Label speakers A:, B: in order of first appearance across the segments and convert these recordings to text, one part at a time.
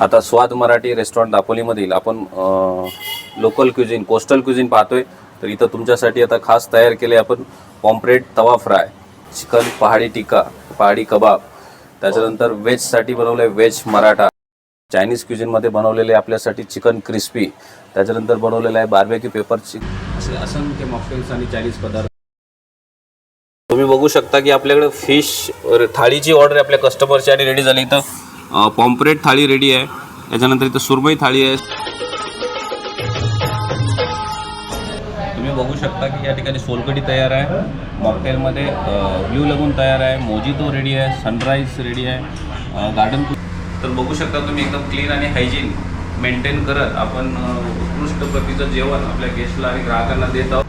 A: आता स्वाद मराठी रेस्टॉरंट दापोलीमधील आपण लोकल क्युझिन कोस्टल क्युझिन पाहतोय. तर इथं तुमच्यासाठी आता खास तयार केले आपण पॉम्प्रेट तवा फ्राय चिकन पहाडी टिक्का पहाडी कबाब. त्याच्यानंतर व्हेजसाठी बनवलं आहे व्हेज मराठा चायनीज क्युझिनमध्ये बनवलेले आपल्यासाठी चिकन क्रिस्पी त्याच्यानंतर बनवलेलं आहे बार्बेक्यू पेपरची असे असंख्य मॉकटेल्स आणि चायनीज पदार्थ. तुम्ही बघू शकता की आपल्याकडे फिश थाळीची ऑर्डर आपल्या कस्टमरची आणि रेडी झाली इथं. पॉम्प्रेट थाळी रेडी आहे. त्याच्यानंतर इथं सुरमई थाळी आहे. तुम्ही बघू शकता की या ठिकाणी सोलकडी तयार आहे. मॉकटेलमध्ये ब्ल्यू लगून तयार आहे. मोजितो रेडी आहे. सनराईज रेडी आहे. गार्डन तर बघू शकता तुम्ही एकदम क्लीन आणि हायजीन मेंटेन करत आपण उत्कृष्ट प्रतीचं जेवण आपल्या गेस्टला आणि ग्राहकांना देत आहोत.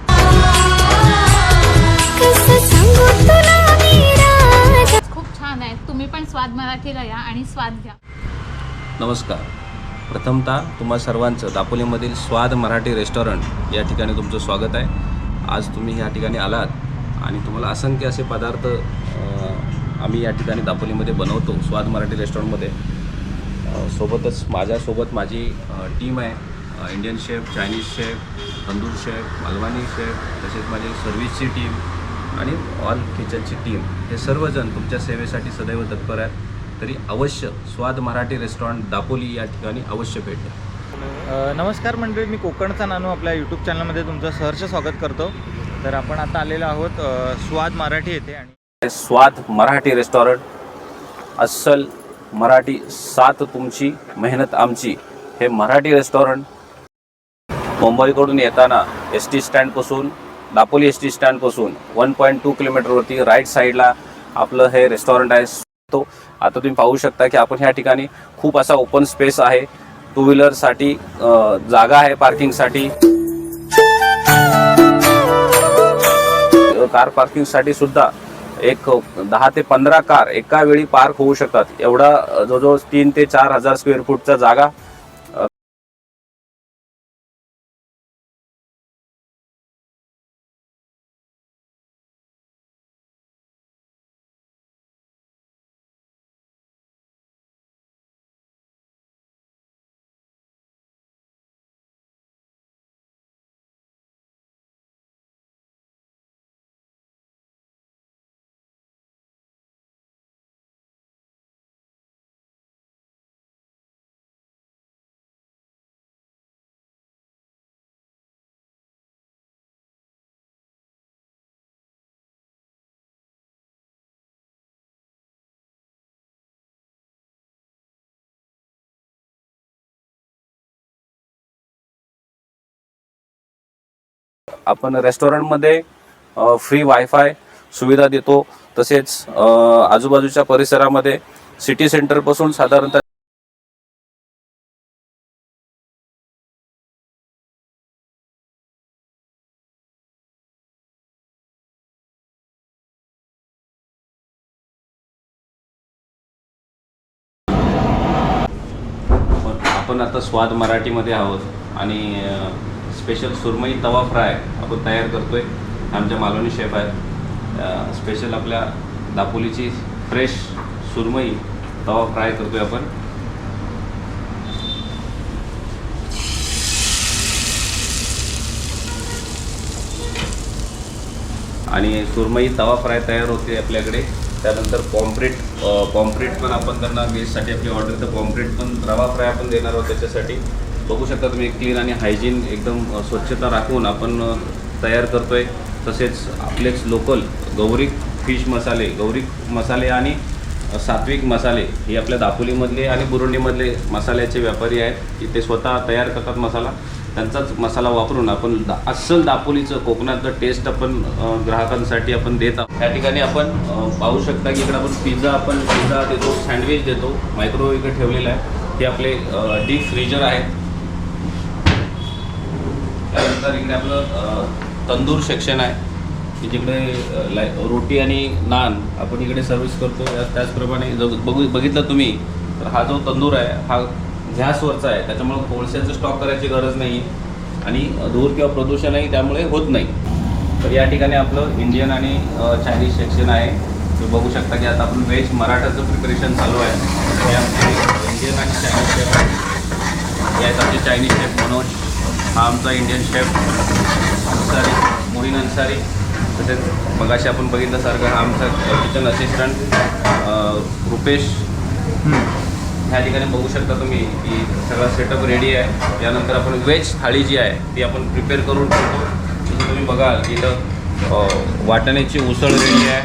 B: तुम्ही पण स्वाद मराठीला या आणि स्वाद घ्या.
A: नमस्कार. प्रथमतः तुम्हा सर्वांचं दापोलीमधील स्वाद मराठी रेस्टॉरंट या ठिकाणी तुमचं स्वागत आहे. आज तुम्ही या ठिकाणी आलात आणि तुम्हाला असंख्य असे पदार्थ आम्ही या ठिकाणी दापोलीमध्ये बनवतो स्वाद मराठी रेस्टॉरंटमध्ये. सोबतच माझ्यासोबत माझी टीम आहे. Indian chef Chinese chef tandoor chef Malvani chef तसेच माझी सर्व्हिसची टीम आणि ऑल किचनची टीम हे सर्वजण तुमच्या सेवेसाठी सदैव तत्पर आहेत. तरी अवश्य स्वाद मराठी रेस्टॉरंट दापोली या ठिकाणी अवश्य भेट द्या.
C: नमस्कार मंडळी मी कोकणचा नानू आपल्या यूट्यूब चॅनलमध्ये तुमचं सहर्ष स्वागत करतो. तर आपण आता आलेलो आहोत स्वाद मराठी येथे आणि
A: स्वाद मराठी रेस्टॉरंट अस्सल मराठी सात तुमची मेहनत आमची. हे मराठी रेस्टॉरंट मुंबईकडून येताना एस टी स्टँडपासून दापोली एस टी स्टँडपासून वन पॉईंट टू किलोमीटरवरती राईट साईडला आपलं हे रेस्टॉरंट आहे. तो आता तुम्ही पाहू शकता की आपण ह्या ठिकाणी खूप असा ओपन स्पेस आहे. टू व्हीलरसाठी जागा आहे पार्किंगसाठी कार पार्किंगसाठी सुद्धा एक दहा ते पंधरा कार एका वेळी पार्क होऊ शकतात. एवढा जवळजवळ तीन ते चार हजार स्क्वेअर फूटचा जागा आपण रेस्टॉरंटमध्ये फ्री वायफाय सुविधा देतो. तसेच आजूबाजूच्या परिसरामध्ये सिटी सेंटरपासून साधारणतः आपण आता स्वाद मराठीमध्ये आहोत. आणि स्पेशल सुरमई तवा फ्राय आपण तयार करतोय. आमच्या मालवणी शेफ आहेत. स्पेशल आपल्या दापोलीची फ्रेश सुरमई तवा फ्राय करतोय आपण. आणि सुरमई तवा फ्राय तयार होते आपल्याकडे. त्यानंतर पॉम्प्रेट पॉम्प्रेट पण आपण त्यांना गेस्टसाठी आपली ऑर्डर तर पॉम्प्रेट पण रवा फ्राय आपण देणार आहोत त्याच्यासाठी. बघू शकता तुम्ही क्लीन आणि हायजीन एकदम स्वच्छता राखून आपण तयार तयार करतोय. तसेच आपलेच लोकल गौरिक फिश मसाले गौरिक मसाले आणि सात्विक मसाले हे आपल्या दापोलीमधले आणि बुरुंडीमधले मसाल्याचे व्यापारी आहेत की ते स्वतः तयार करतात मसाला. त्यांचाच मसाला वापरून आपण दा अस्सल दापोलीचं कोकणातलं टेस्ट आपण ग्राहकांसाठी आपण देत आहोत. त्या ठिकाणी आपण पाहू शकता की इकडे आपण पिझ्झा आपण पिझ्झा देतो सँडविच देतो. मायक्रोवेव्ह इकडे ठेवलेलं आहे. हे आपले डीप फ्रीजर आहेत. त्यानंतर इकडे आपलं तंदूर सेक्शन आहे. की जिकडे लाय रोटी आणि नान आपण इकडे सर्व्हिस करतो. या- त्याचप्रमाणे जर बघू बघितलं तुम्ही तर हा जो तंदूर आहे हा गॅसवरचा आहे. त्याच्यामुळे कोळशाचं स्टॉक करायची गरज नाही. आणि धूर किंवा प्रदूषणही त्यामुळे होत नाही. तर या ठिकाणी आपलं इंडियन आणि चायनीज सेक्शन आहे. तुम्ही बघू शकता की आता आपण व्हेज मराठाचं प्रिपरेशन चालू आहे. इंडियन आणि चायनीज शेफ हे आमचे चायनीज शेफ मनोज. हा आमचा इंडियन शेफ अन्सारी मोहीन अन्सारी तसेच मगाशी आपण बघितल्यासारखं हा आमचा किचन असिस्टंट रुपेश. ह्या ठिकाणी बघू शकता तुम्ही की सगळा सेटअप रेडी आहे. यानंतर आपण व्हेज थाळी जी आहे ती आपण प्रिपेअर करून ठेवतो. जसं तुम्ही बघाल इथं वाटाण्याची उसळ रेडी आहे.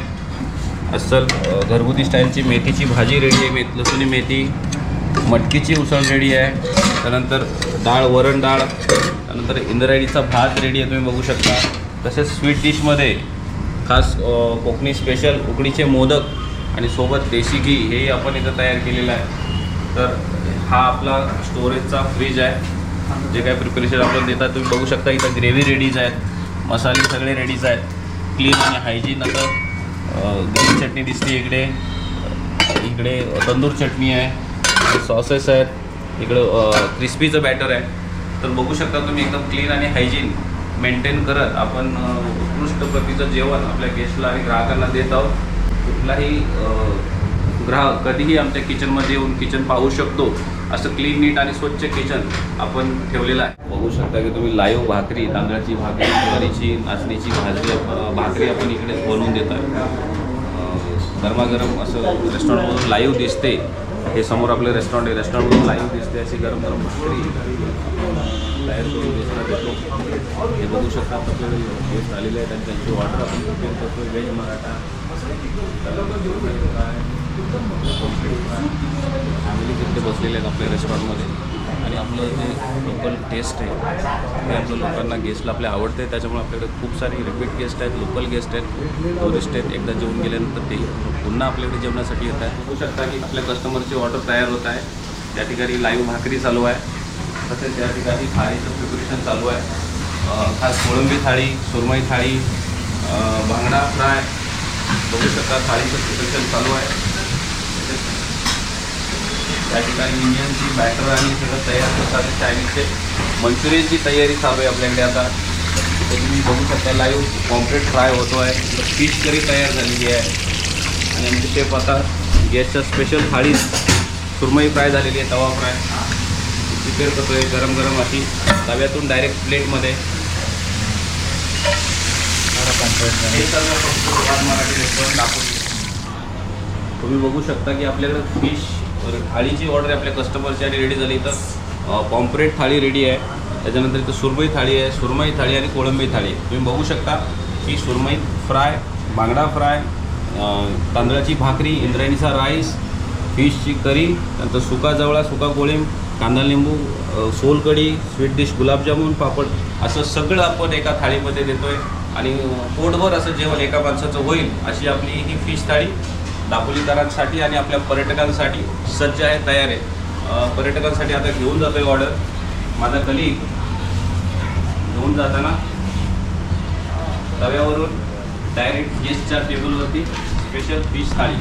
A: अस्सल घरगुती स्टाईलची मेथीची भाजी रेडी आहे. मेथ लसुणी मेथी मटकीची उसळ रेडी आहे. त्यानंतर डाळ वरण डाळ त्यानंतर इंद्रायणीचा भात रेडी आहे तुम्ही बघू शकता. तसेच स्वीट डिशमध्ये खास कोकणी स्पेशल उकडीचे मोदक आणि सोबत देशी घी हेही आपण इथं तयार केलेलं आहे. तर हा आपला स्टोरेजचा फ्रीज आहे. जे काही प्रिपरेशन आपण देतात तुम्ही बघू शकता इथं ग्रेव्ही रेडीज आहेत मसाले सगळे रेडीज आहेत. क्लीन आणि हायजीन असं ग्रीन चटणी दिसते इकडे. इकडे तंदूर चटणी आहे. सॉसेस आहेत. इकडं क्रिस्पीचं बॅटर आहे. तर बघू शकता तुम्ही एकदम क्लीन आणि हायजीन मेंटेन करत आपण उत्कृष्ट प्रतीचं जेवण आपल्या गेस्टला आणि ग्राहकांना देत आहोत. कुठलाही ग्राहक कधीही आमच्या किचनमध्ये येऊन किचन पाहू शकतो. असं क्लीन नीट आणि स्वच्छ किचन आपण ठेवलेलं आहे. बघू शकता की तुम्ही लाईव्ह भाकरी तांदळाची भाकरी ज्वारीची नाचणीची भाजी भाकरी आपण इकडे बनवून देत आहे गरमागरम असं रेस्टॉरंटमधून लाईव्ह दिसते. हे समोर आपलं रेस्टॉरंट आहे. रेस्टॉरंटमधून लाईव्ह दिसते अशी गरम गरम भाकरी. तयार करून देण्यात येतो हे बघू शकता आपल्याकडे गेस्ट आलेले आहेत आणि त्यांची ऑर्डर आपण प्रिपेअर करतो व्हेज मराठा. फॅमिली तिथे बसलेले आहेत आपल्या रेस्टॉरंटमध्ये आणि आपलं जे लोकल टेस्ट आहे ते आपल्या लोकांना गेस्टला आपल्या आवडते त्याच्यामुळे आपल्याकडे खूप सारे रिपीट गेस्ट आहेत लोकल गेस्ट आहेत टुरिस्ट आहेत. एकदा जेवून गेल्यानंतर ते पुन्हा आपल्याकडे जेवणासाठी येत आहे बघू शकता की आपल्या कस्टमरची ऑर्डर तयार होत आहे. त्या ठिकाणी लाईव्ह भाकरी चालू आहे. तसेच त्या ठिकाणी थाळीचं प्रिपरेशन चालू आहे. खास कोळंबी थाळी सुरमई थाळी भांगडा फ्राय बघू शकता थाळीचं प्रिपरेशन चालू आहे. त्या ठिकाणी इंडियनची बॅटर आणि सगळं तयार करतात. चायनीजचे मंचुरियनची तयारी चालू आहे आपल्याकडे आता. तर तुम्ही बघू शकता लाईव्ह कॉम्प्लेट फ्राय होतो आहे. फिश करी तयार झालेली आहे. आणि आमचे शेफ आता गॅसच्या स्पेशल थाळी सुरमई फ्राय झालेली आहे तवा फ्राय प्रिपेअर करतोय गरम गरम अशी. तव्यातून डायरेक्ट प्लेटमध्ये हे सर्व मराठी रेस्टॉरंट दाखवली तुम्ही बघू शकता की आपल्याकडं फिश थाळीची ऑर्डर आहे आपल्या कस्टमरची आणि रेडी झाली. तर पॉम्प्रेट थाळी रेडी आहे. त्याच्यानंतर इथं सुरमई थाळी आहे. सुरमई थाळी आणि कोळंबी थाळी. तुम्ही बघू शकता की सुरमई फ्राय बांगडा फ्राय तांदळाची भाकरी इंद्रायणीचा राईस फिशची करी नंतर सुका जवळा सुका कोळीम कांदा लिंबू सोलकढी स्वीट डिश गुलाबजामुन पापड असं सगळं आपण एका थाळीमध्ये देतो आहे आणि पोटभर असं जेवण एका माणसाचं होईल अशी आपली ही फिश थाळी. दापोलीकरांसाठी आणि आपल्या पर्यटकांसाठी सज्ज आहे तयार आहे पर्यटकांसाठी आता घेऊन जातोय ऑर्डर माझा कलिग घेऊन जाताना तव्यावरून डायरेक्ट गेस्टच्या टेबलवरती स्पेशल फिश थाळी.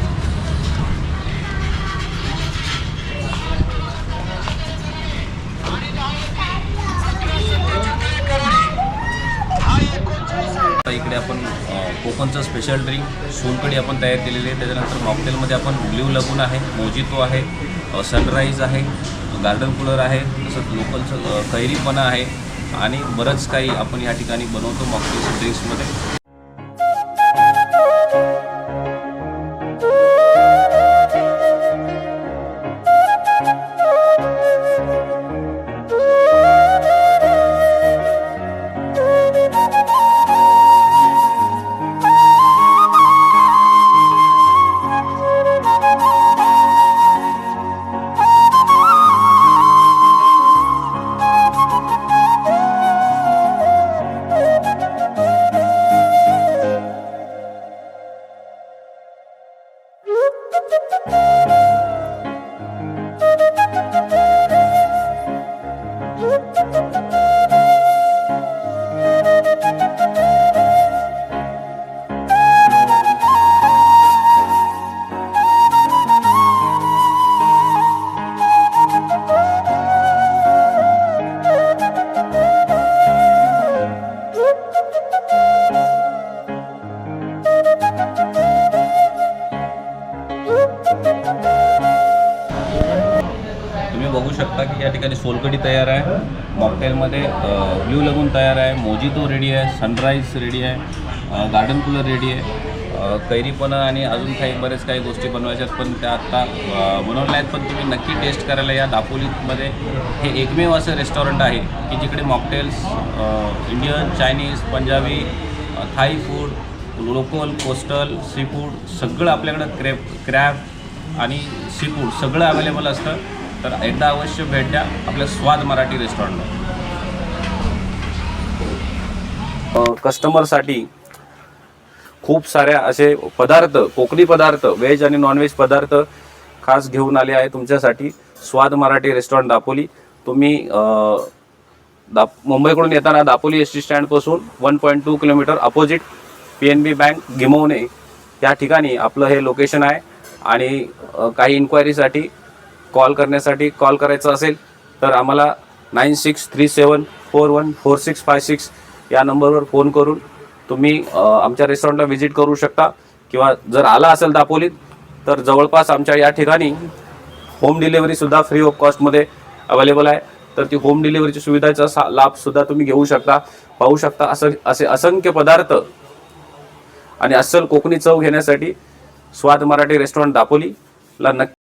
A: आपण कोकणचं स्पेशल ड्रिंक सोनकडी आपण तयार केलेली आहे. त्याच्यानंतर मॉकटेलमध्ये आपण ब्ल्यू लगून आहे मोजितो आहे सनराईज आहे गार्डन कूलर आहे तसंच लोकलचं कैरीपणा आहे आणि बरंच काही आपण या ठिकाणी बनवतो मॉकटेल ड्रिंक्समध्ये शकता की या ठिकाणी सोलकडी तयार आहे. मॉकटेलमध्ये ब्ल्यू लगून तयार आहे. मोजितो रेडी आहे. सनराईज रेडी आहे. गार्डन कूलर रेडी आहे. अ, कैरीपणा आणि अजून काही बरेच काही गोष्टी बनवायच्या आहेत पण त्या आत्ता बनवल्या आहेत. पण तुम्ही नक्की टेस्ट करायला या दापोलीमध्ये. हे एकमेव असं रेस्टॉरंट आहे की जिकडे mocktails Indian Chinese Punjabi Thai food local coastal seafood सगळं आपल्याकडं क्रॅब क्रॅब आणि सी फूड सगळं अवेलेबल असतं. तर एकदा अवश्य भेट द्या आपल्या स्वाद मराठी रेस्टॉरंटला. कस्टमरसाठी खूप साऱ्या असे पदार्थ कोकणी पदार्थ व्हेज आणि नॉनव्हेज पदार्थ खास घेऊन आले आहे तुमच्यासाठी. स्वाद मराठी रेस्टॉरंट दापोली. तुम्ही दाप दा मुंबईकडून येताना Dapoli S T स्टँडपासून one point two kilometre opposite P N B bank Gimavane या ठिकाणी आपलं हे लोकेशन आहे. आणि काही इन्क्वायरीसाठी कॉल करण्यासाठी कॉल करायचा असेल तर आम्हाला nine six three seven four one four six five six या नंबरवर फोन करून तुम्ही आमच्या रेस्टॉरंटला व्हिजिट करू शकता. किंवा जर आला असेल दापोलीत तर जवळपास आमच्या या ठिकाणी होम डिलेवरीसुद्धा फ्री ऑफ कॉस्टमध्ये अवेलेबल आहे. तर ती होम डिलिव्हरीची सुविधाचा सा लाभसुद्धा तुम्ही घेऊ शकता पाहू शकता. असं असे असंख्य पदार्थ आणि अस्सल कोकणी चव घेण्यासाठी स्वाद मराठी रेस्टॉरंट दापोलीला नक्की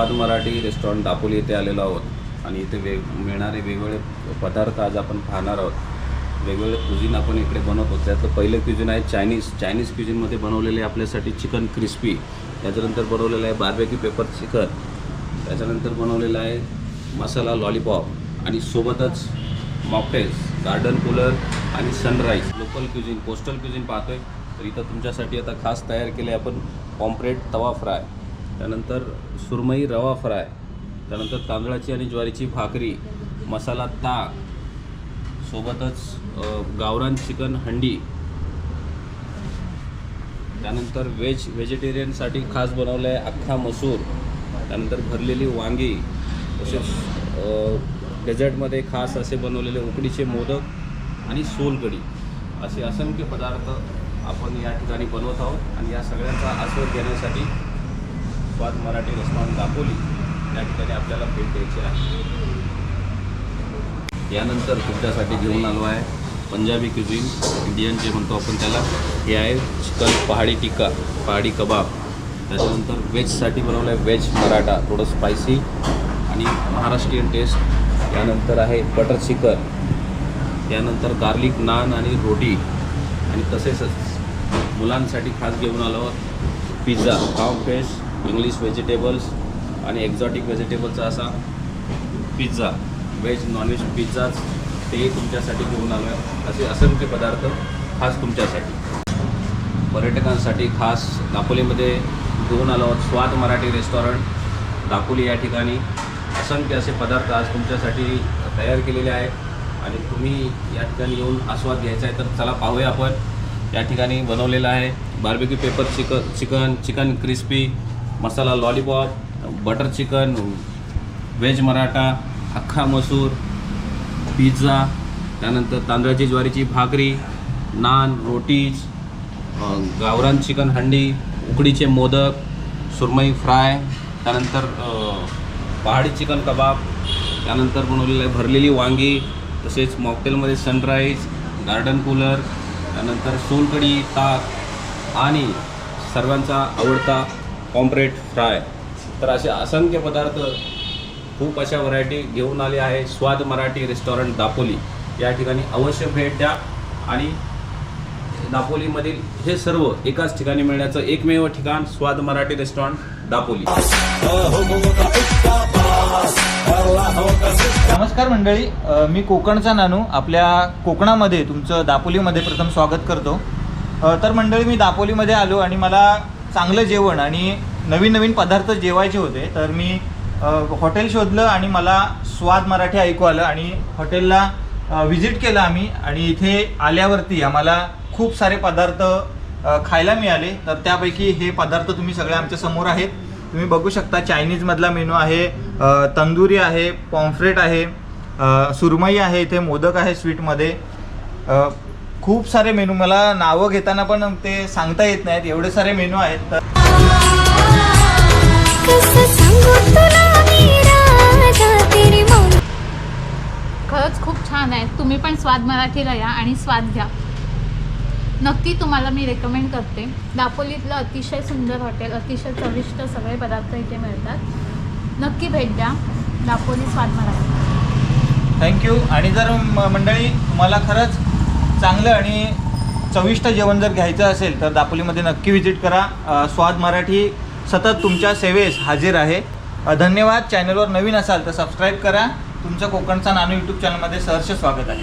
A: स्वाद मराठी रेस्टॉरंट दापोली येथे आलेलो आहोत. आणि इथे वेग मिळणारे वेगवेगळे पदार्थ आज आपण पाहणार आहोत. वेगवेगळे क्युझिन आपण इकडे बनवतो त्यातलं पहिलं क्युझिन आहे चायनीज चायनीज क्युझिनमध्ये बनवलेले आपल्यासाठी चिकन क्रिस्पी त्याच्यानंतर बनवलेलं आहे बार्बेक्यू पेपर चिकन त्याच्यानंतर बनवलेलं आहे मसाला लॉलीपॉप आणि सोबतच मॉकटेल्स गार्डन कूलर आणि sunrise local cuisine coastal cuisine पाहतोय. तर इथं तुमच्यासाठी आता खास तयार केले आपण पॉम्प्रेट तवा फ्राय त्यानंतर सुरमई रवा फ्राय त्यानंतर तांदळाची आणि ज्वारीची भाकरी मसाला ताक सोबतच गावरान चिकन हंडी त्यानंतर व्हेज व्हेजिटेरियनसाठी खास बनवलं आहे अख्खा मसूर त्यानंतर भरलेली वांगी तसेच डेझर्टमध्ये खास असे बनवलेले उकडीचे मोदक आणि सोलकढी असे असंख्य पदार्थ आपण या ठिकाणी बनवत आहोत आणि या सगळ्यांचा आस्वाद घेण्यासाठी स्वाद मराठी रेस्टॉरंट दापोली. या ठिकाणी आपल्याला भेट द्यायची आहे. यानंतर तुमच्यासाठी घेऊन आलो आहे पंजाबी क्युझिन इंडियन जे म्हणतो आपण त्याला. हे आहे चिकन पहाडी टिक्का पहाडी कबाब. त्याच्यानंतर व्हेजसाठी बनवलं आहे व्हेज मराठा थोडं स्पायसी आणि महाराष्ट्रीयन टेस्ट यानंतर आहे बटर चिकन यानंतर गार्लिक नान आणि रोटी आणि तसेच मुलांसाठी खास घेऊन आलो पिझ्झा काव फेश इंग्लिश व्हेजिटेबल्स आणि एक्झॉटिक व्हेजिटेबलचा असा पिझ्झा व्हेज नॉनव्हेज पिझ्झाच तेही तुमच्यासाठी घेऊन आलो आहे असे असंख्य पदार्थ खास तुमच्यासाठी. पर्यटकांसाठी खास दापोलीमध्ये घेऊन आलो आहोत. स्वाद मराठी रेस्टॉरंट दापोली या ठिकाणी. असंख्य असे पदार्थ आज तुमच्यासाठी तयार केलेले आहेत. आणि तुम्ही या ठिकाणी येऊन आस्वाद घ्यायचा आहे तर चला पाहूया आपण. या ठिकाणी बनवलेलं आहे. Barbecue pepper chicken chicken chicken crispy masala lollipop butter chicken veg Maratha अख्खा मसूर पिझ्झा त्यानंतर तांदळाची ज्वारीची भाकरी नान रोटीज गावरान चिकन हंडी उकडीचे मोदक सुरमई फ्राय त्यानंतर पहाडी चिकन कबाब त्यानंतर बनवलेलं आहे भरलेली वांगी तसेच मॉकटेलमध्ये सनराईज गार्डन कूलर त्यानंतर सोलकढी ताक आणि सर्वांचा आवडता पॉम्प्रेट फ्राय. तर असे असंख्य पदार्थ खूप अशा व्हरायटी घेऊन आले आहे. स्वाद मराठी रेस्टॉरंट दापोली. या ठिकाणी अवश्य भेट द्या. आणि दापोलीमधील हे सर्व एकाच ठिकाणी मिळण्याचं एकमेव ठिकाण स्वाद मराठी रेस्टॉरंट दापोली.
C: नमस्कार मंडळी. मी कोकणचा नानू. आपल्या कोकणामध्ये तुमचं दापोलीमध्ये प्रथम स्वागत करतो. तर मंडळी मी दापोलीमध्ये आलो आणि मला चांगलं जेवण आणि नवीन नवीन पदार्थ जेवायचे होते तर मी हॉटेल शोधलं आणि मला स्वाद मराठी ऐकू आलं आणि हॉटेलला व्हिजिट केलं आम्ही आणि इथे आल्यावरती आम्हाला खूप सारे पदार्थ खायला मिळाले. तर त्यापैकी हे पदार्थ तुम्ही सगळे आमच्यासमोर आहेत. तुम्ही बघू शकता चायनीजमधला मेनू आहे तंदुरी आहे पॉम्फ्रेट आहे सुरमई आहे इथे मोदक आहे स्वीटमध्ये खूप सारे मेनू मला नावं घेताना पण ते सांगता येत नाहीत एवढे सारे मेनू आहेत तर
D: कसं सांगू तुला मी राजा तेरी मौन
B: खरंच खूप छान आहे. तुम्ही पण स्वाद मराठीला या आणि स्वाद घ्या. नक्की तुम्हाला मी रेकमेंड करते. दापोलीतलं अतिशय सुंदर हॉटेल अतिशय चविष्ट सगळे पदार्थ इथे मिळतात. नक्की भेट द्या. दापोली स्वाद मराठी.
C: थँक्यू. आणि जर म- मंडळी तुम्हाला खरंच चांगलं आणि चविष्ट जेवण जर घ्यायचं असेल तर दापोलीमध्ये नक्की व्हिजिट करा. स्वाद मराठी सतत तुमच्या सेवेस हाजीर आहे. धन्यवाद. चॅनलवर नवीन असाल तर सबस्क्राईब करा. तुमचं कोकणचा नानू यूट्यूब चॅनलमध्ये सहर्ष स्वागत आहे.